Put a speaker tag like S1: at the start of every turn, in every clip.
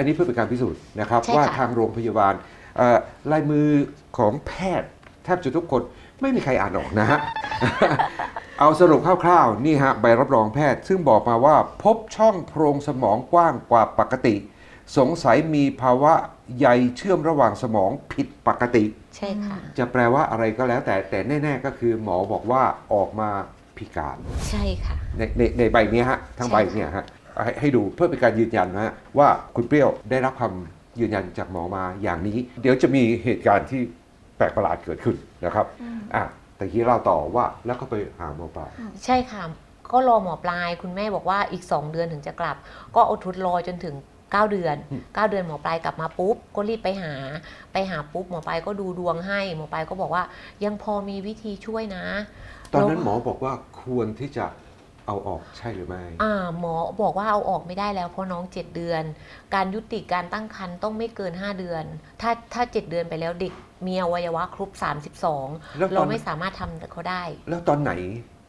S1: อันนี้เพื่อเป็นการพิสูจน์นะครับ
S2: ใช่ค่ะ
S1: ว่าทางโรงพยาบาลเอ่อลายมือของแพทย์แทบจะทุกคนไม่มีใครอ่านออกนะฮะ เอาสรุปคร่าวๆ นี่ฮะใบรับรองแพทย์ ซึ่งบอกมาว่าพบช่องโพรงสมองกว้างกว่าปกติ สงสัยมีภาวะใยเชื่อมระหว่างสมองผิดปกติ
S2: ใช่ค่ะ
S1: จะแปลว่าอะไรก็แล้วแต่แต่แน่ๆก็คือหมอบอกว่าออกมาพิการ
S2: ใช่ค่ะ
S1: ในในในใบเนี้ยฮะทั้งใบ
S2: ใช่ค่ะ
S1: เนี่ยฮะ ให้ให้ดูเพื่อเป็นการยืนยันนะฮะว่าคุณเปรี้ยวได้รับคำยืนยันจากหมอมาอย่างนี้ เดี๋ยวจะมีเหตุการณ์ที่แปลกประหลาดเกิดขึ้นนะครับอะแต่ที่เราต่อว่าแล้วก็ไปหาหมอปลา
S2: ใช่ค่ะก็รอหมอปลาย คุณแม่บอกว่าอีก 2 เดือนถึงจะกลับ ก็อดทนรอจนถึง 9 เดือน
S1: อืม
S2: 9เดือนหมอปลายกลับมาปุ๊บ ก็รีบไปหา ไปหาปุ๊บหมอปลายก็ดูดวงให้ หมอปลายก็บอกว่ายังพอมีวิธีช่วยนะ
S1: ตอนนั้นหมอบอกว่าควรที่จะ เอาออกใช่หรือไม่
S2: อ่าหมอบอกว่าเอาออกไม่ได้แล้วเพราะน้อง 7 เดือน การยุติการตั้งครรภ์ต้องไม่เกิน 5 เดือน ถ้าถ้า 7 เดือนไปแล้วเด็กมีอวัยวะครบ 32
S1: แล้วต
S2: เรา
S1: อน
S2: ไม่สามารถทำเขาได้
S1: แล้วตอนไหน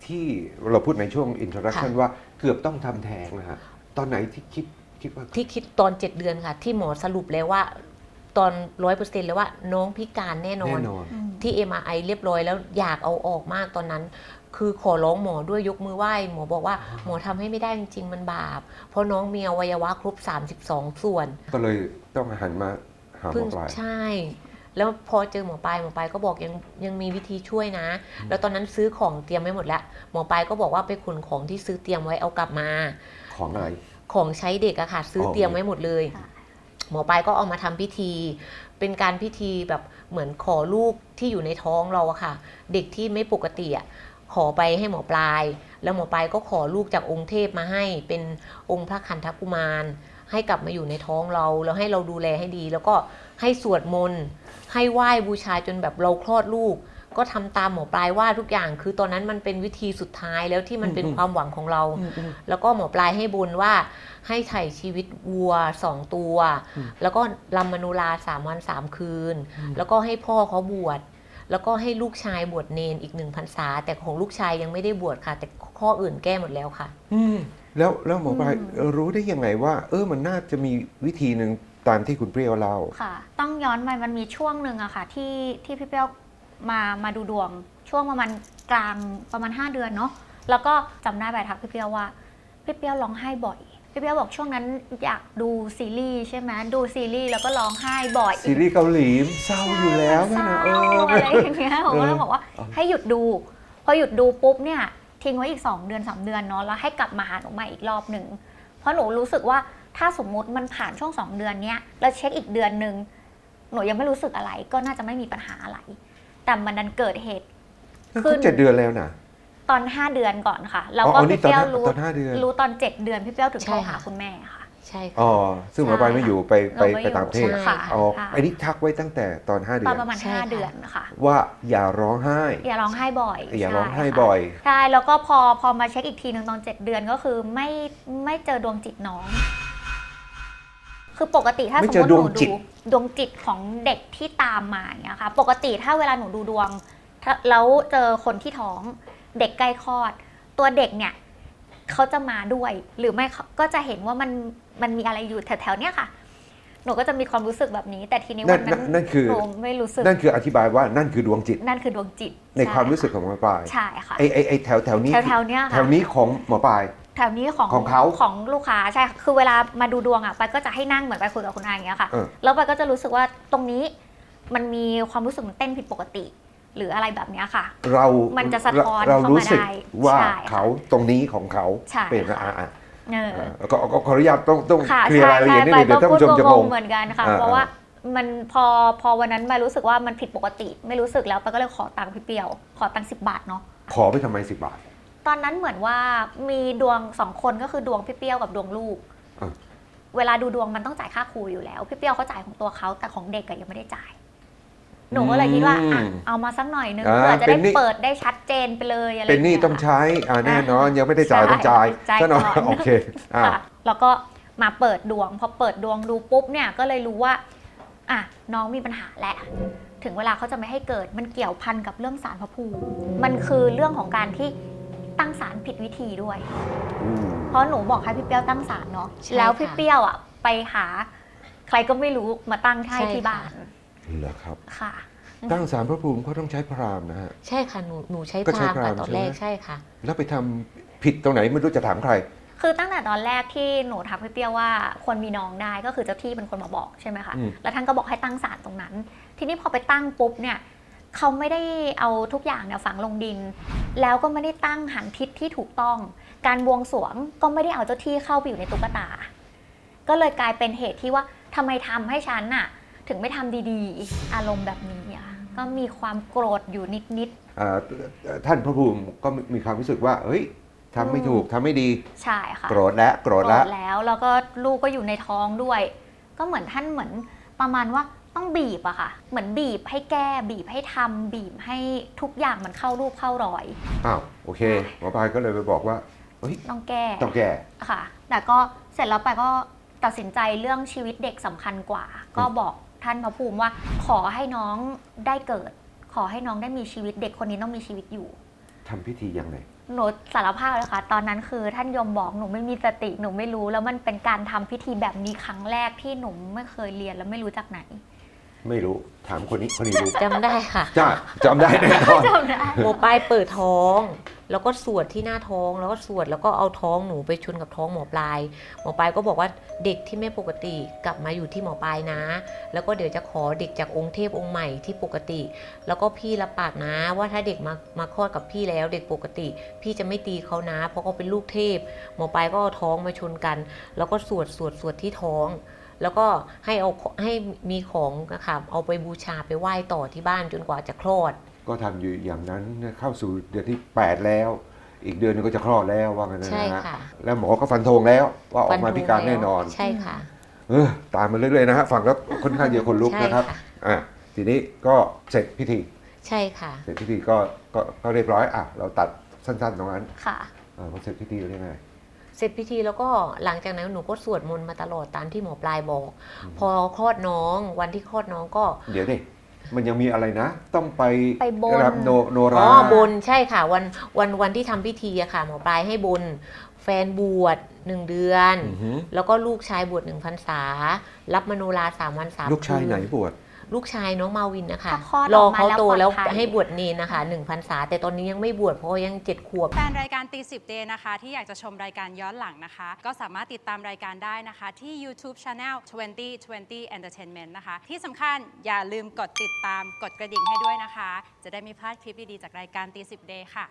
S1: ที่เราพูดในช่วงอิน o d ดักชัน
S2: ค่ะ
S1: ว่าเกือบต้องทำแท้งนะฮะตอนไหนที่คิดคิดว่า
S2: ที่คิดตอน 7 เดือนค่ะ ที่หมอสรุปแล้วว่าตอนร้อยเปอร์เซ็นต์แล้วว่าน้องพิการแน่นอน
S1: แน่นอน
S2: ที่ MRI เรียบร้อยแล้วอยากเอาออกมากตอนนั้น คือขอร้องหมอด้วยยกมือไหว้หมอบอกว่าหมอทำให้ไม่ได้จริงๆมันบาป เพราะน้องมีอวัยวะครบ 32 ส่วน
S1: ก็เลยต้องหันมาหาหม
S2: เพิ่
S1: องปลาย
S2: ใช่ แล้วพอเจอหมอปลายหมอปลายก็บอกยังยังมีวิธีช่วยนะ แล้วตอนนั้นซื้อของเตรียมไว้หมดแล้วหมอปลายก็บอกว่าไปขนของที่ซื้อเตรียมไว้เอากลับมา
S1: ของอะไร
S2: ของใช้เด็กอะค่ะซื้ออ
S1: อ
S2: เตรียมไว้หมดเลย
S3: ค่ะ
S2: หมอปลายก็เอามาทำพิธี เป็นการพิธีแบบเหมือนขอลูกที่อยู่ในท้องเราอะค่ะ เด็กที่ไม่ปกติอะ ขอไปให้หมอปลาย แล้วหมอปลายก็ขอลูกจากองค์เทพมาให้เป็นองค์พระคันธกุมารให้กลับมาอยู่ในท้องเราแล้วให้เราดูแลให้ดี แล้วก็ให้สวดมนต์ให้ไหว้บูชาจนแบบเราคลอดลูก ก็ทำตามหมอปลายว่าทุกอย่าง คือตอนนั้นมันเป็นวิธีสุดท้ายแล้วที่มันเป็น
S1: อืม
S2: ความหวังของเรา แล้วก็หมอปลายให้บุญว่าให้ไถ่ชีวิตวัวสองตัว
S1: อืม
S2: แล้วก็ลำมโนุราสามวันสามคืน แล้วก็ให้พ่อเขาบวช แล้วก็ให้ลูกชายบวชเนนอีกหนึ่งพรรษา แต่ของลูกชายยังไม่ได้บวชค่ะ แต่ข้ออื่นแก้หมดแล้วค่ะ
S1: อืมแล้วแล้วหมอปลาย
S3: อืม
S1: เอ่อรู้ได้ยังไงว่า เออมันน่าจะมีวิธีหนึ่งตามที่คุณเปรี้ยวเล่า
S3: ค่ะ ต้องย้อนไปมันมีช่วงหนึ่งอะค่ะ ที่ที่พี่เปรี้ยวมามาดูดวง ช่วงประมาณกลางประมาณ 5 เดือนเนาะแล้วก็จำได้ไปทักพี่เปรี้ยวว่าพี่เปรี้ยวร้องไห้บ่อย พี่เปรี้ยวบอกช่วงนั้นอยากดูซีรีส์ใช่ไหมดูซีรีส์แล้วก็ร้องไห้บ่อย
S1: ซีรีส์เกาหลีเศร้าอยู่แล้ว
S3: เศ
S1: นะ
S3: ร้า
S1: เออ
S3: อะไรอย่างเงี้ยผมก็เลยบอกว่า
S1: เออ
S3: ให้หยุดดู พอหยุดดูปุ๊บเนี่ยทิ้งไว้อีก 2 เดือน 3 เดือนเนาะแล้วให้กลับมาหาหนูใหม่อีกรอบหนึ่งเพราะหนูรู้สึกว่าถ้าสมมุติมันผ่านช่วง 2 เดือนเนี้ยแล้วเช็คอีกเดือนหนึ่งหนูยังไม่รู้สึกอะไรก็น่าจะไม่มีปัญหาอะไร แต่มันดันเกิดเหตุ
S1: ก็เจ็ดเดือนแล้วนะ
S3: ตอน 5 เดือนก่อนค่ะ แล้ว
S1: อ๋อ
S3: ก็
S1: อ๋อนี่
S3: พี่เปรี้ยว
S1: ตอนห้า
S3: รู้
S1: ตอนห้าเดือน
S3: รู้ตอน 7 เดือนพี่เปรี้ยวถึง
S2: ใช่
S3: โทรหา
S2: ค่ะ
S3: คุณแม่ค่ะ
S2: ใช่
S1: อ๋
S2: ค่ะ
S1: อซึ่งหมอปลายไม่อยู่ไปไป
S3: เราไม่
S1: ไปต่างประเทศ
S2: อยู่
S3: ค่ะ
S1: อ๋อ
S3: ค่ะ
S1: อันนี้ทักไว้ตั้งแต่ตอน5เดื
S3: ต
S1: อ
S3: อน
S1: น
S3: ประมาณ
S2: ใช่ค่ะ
S3: 5 เดือนค่ะ
S1: ว่าอย่าร้องไห้
S3: อย่าร้องไห้บ่อย
S1: อย่า
S3: ใช่
S1: ร้องไห้
S3: ค่ะ
S1: บ่อย
S3: ใช่แล้วก็พอพอมาเช็คอีกทีหนึ่งตอน 7 เดือนก็คือไม่ไม่เจอดวงจิตน้อง คือปกติถ้าส
S1: ไม่
S3: ม
S1: เจ
S3: ม
S1: อ
S3: ติห
S1: ดว
S3: นู
S1: งจิต
S3: ดูดวงจิตของเด็กที่ตามมาอย่างเงี้ยค่ะ ปกติถ้าเวลาหนูดูดวงถ้าแล้วเจอคนที่ท้อง เด็กใกล้คลอด ตัวเด็กเนี่ยเขาจะมาด้วย หรือไม่เขาก็จะเห็นว่ามันมันมีอะไรอยู่แถวๆเนี้ยค่ะ หนูก็จะมีความรู้สึกแบบนี้ แต่ทีนี้
S1: นั่
S3: วันนนั้น
S1: นั่นคือ
S3: หนูไม่รู้สึก
S1: นั่นคืออธิบายว่านั่นคือดวงจิต
S3: นั่นคือดวงจิต
S1: ในความรู้
S3: ช่
S1: สึกของหมอปลาย
S3: ใช่ค่ะ
S1: ไอไอไอแถวแถวนี้
S3: แถวๆเนี้ยค่ะ
S1: แถวนี้ของหมอปลาย
S3: แถวนี้ของ
S1: ของเขา
S3: ของลูกค้าใช่ค่ะคือเวลามาดูดวงอะไปายก็จะให้นั่งเหมือนไปคุยกับคุณอาอย่างเงี้ยค่ะ
S1: เออ
S3: แล้วไปายก็จะรู้สึกว่าตรงนี้มันมีความรู้สึกมันเต้นผิดปกติ หรืออะไรแบบเนี้ยค่ะ
S1: เรา
S3: มันจะสะท้อน
S1: เรา
S3: เข้ามา
S1: รู้สึก
S3: ได้
S1: ว่า
S3: ใช่ค่ะ
S1: เขาตรงนี้ของเขา
S3: ใช่
S1: เป็น
S3: ค่ะ
S1: อ่าอ่า
S3: เออ
S1: อ่าก็ก็ขออนุญาตต้องต้อง
S3: ค่ะ
S1: เคลียร์
S3: ใช่
S1: รายละเอี
S3: ใช่
S1: ยดนิด
S3: ไป
S1: นึงเดี๋ยว
S3: ก็
S1: ท่าน
S3: พูด
S1: ผู้ชมจะ
S3: ง
S1: ง
S3: ง
S1: ง
S3: ๆเหมือนกันค่ะ
S1: อ่า
S3: เพราะว่ามันพอพอวันนั้นมารู้สึกว่ามันผิดปกติ ไม่รู้สึกแล้วไปายก็เลยขอตังค์พี่เปียว ขอตังค์สิบบาทเนาะ
S1: ขอไปทำไมสิบบาท
S3: ตอนนั้นเหมือนว่ามีดวงสองคนก็คือดวงพี่เปรี้ยวกับดวงลูก
S1: อะ
S3: เวลาดูดวงมันต้องจ่ายค่าครูอยู่แล้ว พี่เปรี้ยวเขาจ่ายของตัวเขาแต่ของเด็กอะยังไม่ได้จ่าย หนูก็เลยคิดว่าอะเอามาสักหน่อยนึง
S1: อ่า
S3: เพื่อจะ
S1: เป็
S3: ได้
S1: นหนี้
S3: เปิดได้ชัดเจนไปเลยอะไร
S1: เป็นหนี้
S3: ย่า
S1: ต้อง
S3: ยค่ะ
S1: ใช้อ่าแน่นอนยังไม่ได้จ่าย
S3: ใช่
S1: ต้องจ่าย
S3: จ่าย
S1: ซะหน่อย
S3: ก่อน
S1: โอเคอ่า
S3: ค่ะแล้วก็มาเปิดดวงพอเปิดดวงดูปุ๊บเนี่ยก็เลยรู้ว่าอะน้องมีปัญหาแหละถึงเวลาเขาจะไม่ให้เกิดมันเกี่ยวพันกับเรื่องสารพระภูมิมันคือเรื่องของการที่ตั้งสารผิดวิธีด้วย
S1: อืม
S3: เพราะหนูบอกให้พี่เปรี้ยวตั้งศาลเนาะ
S2: ใช่
S3: แล้วพี่
S2: ค่ะ
S3: เปรี้ยวอะไปหา ใครก็ไม่รู้มาตั้งให้
S2: ใช่
S3: ที่
S2: ค่ะ
S3: บ้าน
S1: เหรอครับ
S3: ค่ะ
S1: ตั้งสารพระภูมิเขาต้องใช้พราหมณ์นะฮะ
S2: ใช่ค่ะหนูหนูใช้
S1: ก็
S2: พ
S1: ใช้
S2: ราม
S1: พราหมณ์
S2: ค่ะตอนแรก
S1: ใช่ไหม
S2: ใช่ค่ะ
S1: แล้วไปทำผิดตรงไหนไม่รู้จะถามใคร
S3: คือตั้งแต่ตอนแรกที่หนูทักพี่เปรี้ยวว่าควรมีน้องได้ก็คือเจ้าที่เป็นคนมาบอกใช่ไหมคะ
S1: อืม
S3: แล้วท่านก็บอกให้ตั้งศาลตรงนั้น ทีนี้พอไปตั้งปุ๊บเนี่ยเขาไม่ได้เอาทุกอย่างเนี่ยฝังลงดิน แล้วก็ไม่ได้ตั้งหันทิศที่ถูกต้อง การบวงสรวงก็ไม่ได้เอาเจ้าที่เข้าไปอยู่ในตุ๊กตา ก็เลยกลายเป็นเหตุที่ว่าทำไมทำให้ฉันน่ะ ถึงไม่ทำดีๆ อารมณ์แบบนี้อะก็มีความโกรธอยู่นิด
S1: อ่าท่านพระภูมิก็มีความรู้สึกว่า เฮ้ยทำไม่ถูกทำไม่ดี
S3: ๆ ใช่ค่ะ
S1: โกรธแล้วโกรธแล้ว
S3: แล้ว แล้วก็ลูกก็อยู่ในท้องด้วย ก็เหมือนท่านเหมือนประมาณว่าต้องบีบอะค่ะ เหมือนบีบให้แก้บีบให้ทำบีบให้ทุกอย่างมันเข้ารูปเข้ารอย
S1: อ้าวโอเคหมอปลายก็เลยไปบอกว่าเฮ้ย
S3: ต้องแก้
S1: ต้องแก้
S3: ค่ะ แต่ก็เสร็จแล้วไปก็ตัดสินใจเรื่องชีวิตเด็กสำคัญกว่า ก็บอก ท่านพระภูมิว่าขอให้น้องได้เกิด ขอให้น้องได้มีชีวิตเด็กคนนี้ต้องมีชีวิตอยู่
S1: ทำพิธียังไง
S3: หนูสารภาพเลยค่ะ ตอนนั้นคือท่านยมบอกหนูไม่มีสติหนูไม่รู้ แล้วมันเป็นการทำพิธีแบบนี้ครั้งแรกที่หนูไม่เคยเรียนแล้วไม่รู้จากไหน
S1: ไม่รู้ถามคนนี้คนนี้รู้
S2: จำได้ค่ะ
S1: จ้าจำได้แน่นอน
S3: จำได้
S2: หมอปลายเปิดท้อง แล้วก็สวดที่หน้าท้องแล้วก็สวดแล้วก็เอาท้องหนูไปชนกับท้องหมอปลาย หมอปลายก็บอกว่าเด็กที่ไม่ปกติกลับมาอยู่ที่หมอปลายนะ แล้วก็เดี๋ยวจะขอเด็กจากองค์เทพองค์ใหม่ที่ปกติ แล้วก็พี่รับปากนะว่าถ้าเด็กมามาคลอดกับพี่แล้วเด็กปกติ พี่จะไม่ตีเขานะ เพราะเขาเป็นลูกเทพ หมอปลายก็เอาท้องมาชนกัน แล้วก็สวดสวดสวดที่ท้อง แล้วก็ให้เอาให้มีของนะคะเอาไปบูชาไปไหว้ต่อที่บ้านจนกว่าจะคลอด
S1: ก็ทำอยู่อย่างนั้นเข้าสู่เดือนที่ 8 แล้ว อีกเดือนหนึงก็จะคลอดแล้วว่างั้นนะ
S2: ใช่
S1: ฮะ
S2: ค่ะ
S1: แล้วหมอก็ฟันธงแล้วว่าออกมาพิการแน่นอน
S2: ใช่ค่ะ
S1: เออตามมาเรื่อยๆนะฮะฟังแล้วค่อนข้างเยอะคนลุก
S2: ใช่
S1: นะครับ
S2: ค่ะ
S1: อะทีนี้ก็เสร็จพิธี
S2: ใช่ค่ะ
S1: เสร็จพิธีก็ก็ก็เรียบร้อยอะเราตัดสั้นๆตรงนั้น
S3: ค่ะ
S1: เออพอเสร็จพิธีเรียกไง
S2: เสร็จพิธีแล้วก็หลังจากนั้นหนูก็สวดมนต์มาตลอดตามที่หมอปลายบอก พอคลอดน้องวันที่คลอดน้องก็
S1: เดี๋ยวดิมันยังมีอะไรนะ ต้องไป
S3: ไปบน
S1: รำโนโน
S2: อ๋
S1: รา
S2: อบนใช่ค่ะ วันวันวันที่ทำพิธีอะค่ะหมอปลายให้บน แฟนบวชหนึ่งเดือน
S1: อือหือ
S2: แล้วก็ลูกชายบวชหนึ่งพรรษา รับมโนราสามวันสาม
S1: ลูกชาย
S2: คืน
S1: ไหนบวช
S2: ลูกชายน้องมาวินนะคะ
S3: ถ้าคลอด
S2: รอ
S3: ออกมา
S2: เขาโต
S3: แล้
S2: แล้วว
S3: ปลอดภัย
S2: ให้บวชเนนนะคะหนึ่งพรรษาแต่ตอนนี้ยังไม่บวชเพราะว่ายังเจ็ดขวบ
S4: แฟนรายการตีสิบเดนะคะ ที่อยากจะชมรายการย้อนหลังนะคะ ก็สามารถติดตามรายการได้นะคะ ที่ YouTube Channel 2020 Entertainment นะคะ ที่สำคัญอย่าลืมกดติดตามกดกระดิ่งให้ด้วยนะคะ จะได้ไม่พลาดคลิปดี ๆ จากรายการตีสิบเดค่ะ